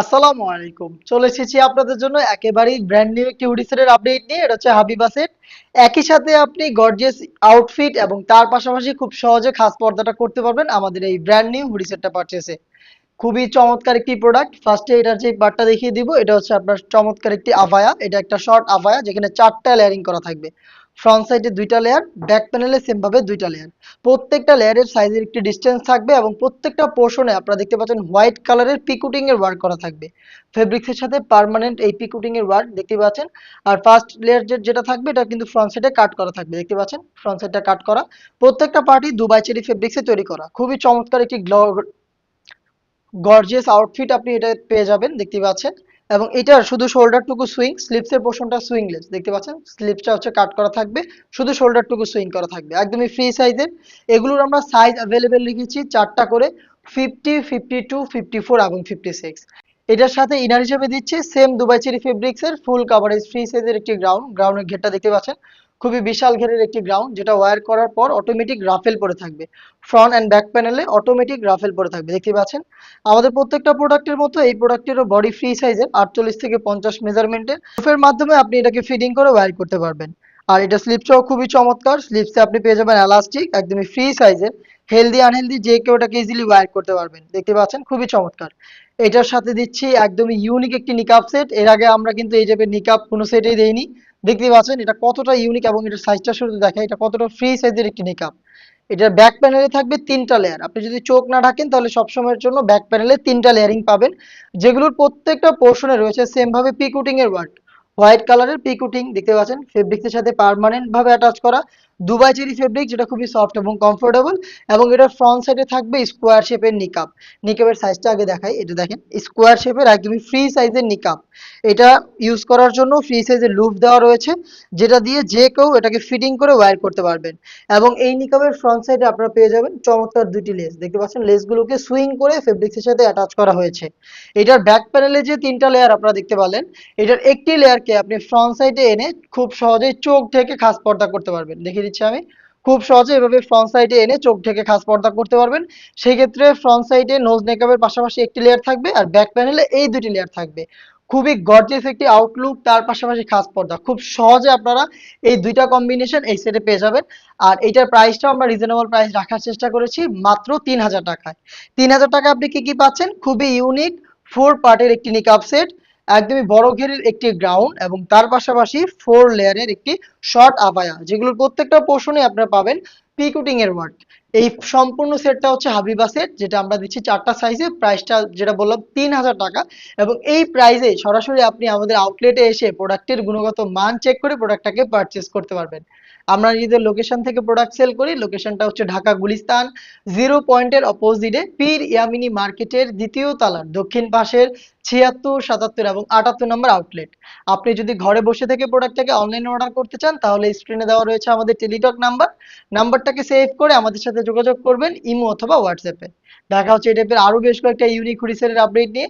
আসসালামু আলাইকুম। চলে এসেছি আপনাদের জন্য একেবারেই ব্র্যান্ড নিউ একটি হুডি আপডেট নিয়ে। এটা হচ্ছে হাবিবা একই সাথে আপনি গর্জিয়াস আউটফিট এবং তার পাশাপাশি খুব সহজে খাস পর্দাটা করতে পারবেন আমাদের এই ব্র্যান্ড নিউ হুডি সেটটা পারচেসে খুবই চমৎকার একটি প্রোডাক্ট ফার্স্টে এটার যে পার্টটা দেখিয়ে দিব, এটা হচ্ছে আপনার চমৎকার একটি আভায়া। এটা একটা শর্ট আভায়া, যেখানে চারটা লেয়ারিং করা থাকবে। ফ্রন্ট সাইডে দুইটা লেয়ার ব্যাক প্যানেলে সেম ভাবে দুইটা লেয়ার প্রত্যেকটা লেয়ারের সাইজের একটি ডিস্টেন্স থাকবে এবং প্রত্যেকটা পোর্শনে আপনারা দেখতে পাচ্ছেন হোয়াইট কালারের পিকুটিং এর ওয়ার্ক করা থাকবে। ফেব্রিক্সের সাথে পার্মানেন্ট এই পিকুটিং এর ওয়ার্ক দেখতে পাচ্ছেন। আর ফার্স্ট লেয়ার যেটা থাকবে, এটা কিন্তু ফ্রন্ট সাইডে কাট করা থাকবে। দেখতে পাচ্ছেন? ফ্রন্ট সাইডটা কাট করা। প্রত্যেকটা পার্টি দুবাই চেরি ফেব্রিক্সে তৈরি করা। খুবই চমৎকার একটি গর্জিয়াস আউটফিট আপনি এটা পেয়ে যাবেন। দেখতে পাচ্ছেন? এবং এটার শুধু শোল্ডারটুকু সুইং স্লিপসের পোর্শনটা সুইংলেস দেখতে পাচ্ছেন? স্লিপসটা হচ্ছে কাট করা থাকবে, শুধু শোল্ডারটুকু সুইং করা থাকবে, একদমই ফ্রি সাইজের এগুলোর আমরা সাইজ অ্যাভেলেবেল লিখেছি চারটা করে fifty fifty two fifty four এবং ফিফটি সিক্স এটার সাথে ইনার হিসেবে দিচ্ছে সেম দুবাই চেরি ফেব্রিক্সের ফুল কাভারেজ ফ্রি সাইজের একটি গ্রাউন্ড গ্রাউন্ডের ঘেরটা দেখতে পাচ্ছেন। খুবই বিশাল ঘেরের একটি গ্রাউন্ড যেটা ওয়্যার করার পর অটোমেটিক রাফেল পরে থাকবে। ফ্রন্ট অ্যান্ড ব্যাক প্যানেলে অটোমেটিক রাফেল পরে থাকবে, দেখতে পাচ্ছেন? আমাদের প্রত্যেকটা প্রোডাক্টের মতো এই প্রোডাক্টেরও বডি ফ্রি সাইজের আটচল্লিশ থেকে পঞ্চাশ মেজারমেন্টের এর মাধ্যমে আপনি এটাকে ফিটিং করে ওয়্যার করতে পারবেন। আর এটা স্লিপসটাও খুবই চমৎকার স্লিপসে আপনি পেয়ে যাবেন এলাস্টিক একদমই ফ্রি সাইজের হেলদি আনহেলদি যে কেউ এটাকে ইজিলি ওয়্যার করতে পারবেন। দেখতে পাচ্ছেন? খুবই চমৎকার। এটার সাথে দিচ্ছি একদমই ইউনিক একটি নিকাপ সেট এর আগে আমরা কিন্তু এই টাইপের নিকাপ কোনো সেটেই দেইনি। দেখতে পাচ্ছেন? এটা কতটা ইউনিক এবং এটার সাইজটা শুরু দেখে এটা কতটা ফ্রি সাইজের একটি নিকাপ এটার ব্যাক প্যানেলে থাকবে তিনটা লেয়ার আপনি যদি চোখ না ঢাকেন, তাহলে সবসময়ের জন্য ব্যাক প্যানেলে তিনটা লেয়ারিং পাবেন। যেগুলোর প্রত্যেকটা পোর্শনে রয়েছে সেম ভাবে পিকুটিং এর ওয়ার্ক হোয়াইট কালারের পিকুটিং দেখতে পাচ্ছেন। ফেব্রিক্সের সাথে পার্মানেন্ট ভাবে অ্যাটাচ করা দুবাই চেরি ফেব্রিক যেটা খুবই সফট এবং কমফোর্টেবল এবং এটার ফ্রন্ট সাইডে থাকবে স্কোয়ার শেপের নিকাপ নিকাপের সাইজটা আগে দেখাই, এটা দেখেন স্কোয়ার শেপের একদমই ফ্রি সাইজের নিকাপ এটা ইউজ করার জন্য ফ্রি সাইজের লুপ দেওয়া রয়েছে, যেটা দিয়ে যে কেউ এটাকে ফিটিং করে ওয়্যার করতে পারবেন। এবং এই নিকাপের ফ্রন্ট সাইডে আপনারা পেয়ে যাবেন চমৎকার দুটি লেস দেখতে পাচ্ছেন লেসগুলোকে সুইং করে ফেব্রিক্সের সাথে অ্যাটাচ করা হয়েছে। এটার ব্যাক প্যানেলে যে তিনটা লেয়ার আপনারা দেখতে পারলেন, এটার একটি লেয়ারকে আপনি ফ্রন্ট সাইডে এনে খুব সহজেই চোখ থেকে খাস পর্দা করতে পারবেন। দেখিয়ে দিচ্ছি আমি। খুব সহজে এভাবে ফ্রন্ট সাইডে এনে চোখ থেকে খাস পর্দা করতে পারবেন। সেই ক্ষেত্রে ফ্রন্ট সাইডে নোজ নেকআপের পাশাপাশি একটি লেয়ার থাকবে আর ব্যাক প্যানেলে এই দুটি লেয়ার থাকবে। খুবই গর্জিয়াস একটি আউটলুক তার পাশাপাশি খাস পর্দা। খুব সহজে আপনারা এই দুইটা কম্বিনেশন এই সেটে পেয়ে যাবেন। আর এইটার প্রাইসটাও আমরা রিজনেবল প্রাইস রাখার চেষ্টা করেছি মাত্র তিন হাজার টাকায়। তিন হাজার টাকা আপনি কি কি পাচ্ছেন? খুবই ইউনিক ফোর পার্টের একটি নিকাপ সেট একদমই বড় ঘেরের একটি গ্রাউন্ড এবং তার পাশাপাশি ফোর লেয়ারের একটি শর্ট আবায়া যেগুলোর প্রত্যেকটা পোর্শনে আপনারা পাবেন পিকুটিং এর ওয়ার্ক এই সম্পূর্ণ সেটটা হচ্ছে হাবিবা সেট যেটা আমরা দিচ্ছি চারটা সাইজে প্রাইসটা যেটা বললাম তিন হাজার টাকা এবং এই প্রাইসে সরাসরি আপনি আমাদের আউটলেটে এসে প্রোডাক্টের গুণগত মান চেক করে প্রোডাক্টটাকে পারচেস করতে পারবেন। আমরা নিজেদের লোকেশন থেকে প্রোডাক্ট সেল করি লোকেশনটা হচ্ছে ঢাকা গুলিস্তান জিরো পয়েন্টের অপোজিটে পীর ইয়ামিনী মার্কেটের দ্বিতীয় তলার, দক্ষিণ পাশের ছিয়াত্তর, সাতাত্তর এবং আটাত্তর নম্বর আউটলেট আপনি যদি ঘরে বসে থেকে প্রোডাক্টটাকে অনলাইনে অর্ডার করতে চান, তাহলে স্ক্রিনে দেওয়া রয়েছে আমাদের টেলিটক নাম্বার নাম্বারটাকে সেভ করে আমাদের সাথে যোগাযোগ করবেন, ইমো অথবা হোয়াটসঅ্যাপে দেখা হচ্ছে এই টাইপের আরও বেশ কয়েকটা ইউনিক হুডিসের আপডেট নিয়ে।